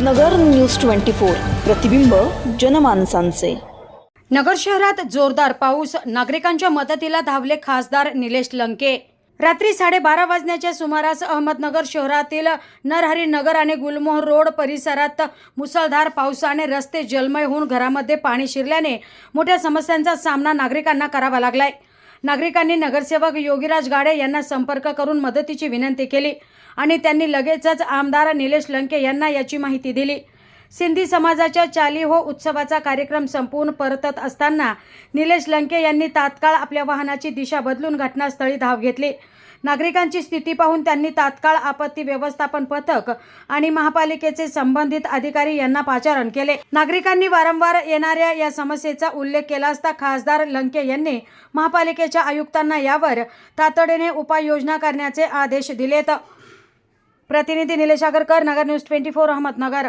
नगर news twenty four. प्रतिबिंब जनमानसांचे. नगर शहरात जोरदार पाऊस. नागरिकांच्या मदतीला धावले खासदार निलेश लंके. रात्री साडेबारा वाजण्याच्या सुमारास अहमदनगर शहरातील नरहरी नगर आणि गुलमोहर रोड परिसरात मुसळधार पावसाने रस्ते जलमय होऊन घरामध्ये पाणी शिरल्याने मोठ्या समस्यांचा सामना नागरिकांना करावा लागलाय. नागरिकांनी नगरसेवक योगीराज गाडे यांना संपर्क करून मदतीची विनंती केली आणि त्यांनी लगेचच आमदार निलेश लंके यांना याची माहिती दिली. सिंधी समाजाच्या चाली हो उत्सवाचा कार्यक्रम संपवून परतत असताना निलेश लंके यांनी तात्काळ आपल्या वाहनाची दिशा बदलून घटनास्थळी धाव घेतली. नागरिकांची स्थिती पाहून त्यांनी तात्काळ आपत्ती व्यवस्थापन पथक आणि महापालिकेचे संबंधित अधिकारी यांना पाचारण केले. नागरिकांनी वारंवार येणाऱ्या या समस्येचा उल्लेख केला असता खासदार लंके यांनी महापालिकेच्या आयुक्तांना यावर तातडीने उपाययोजना करण्याचे आदेश दिलेत. प्रतिनिधी Nilesh Agarkar Nagar news twenty four Ahmednagar.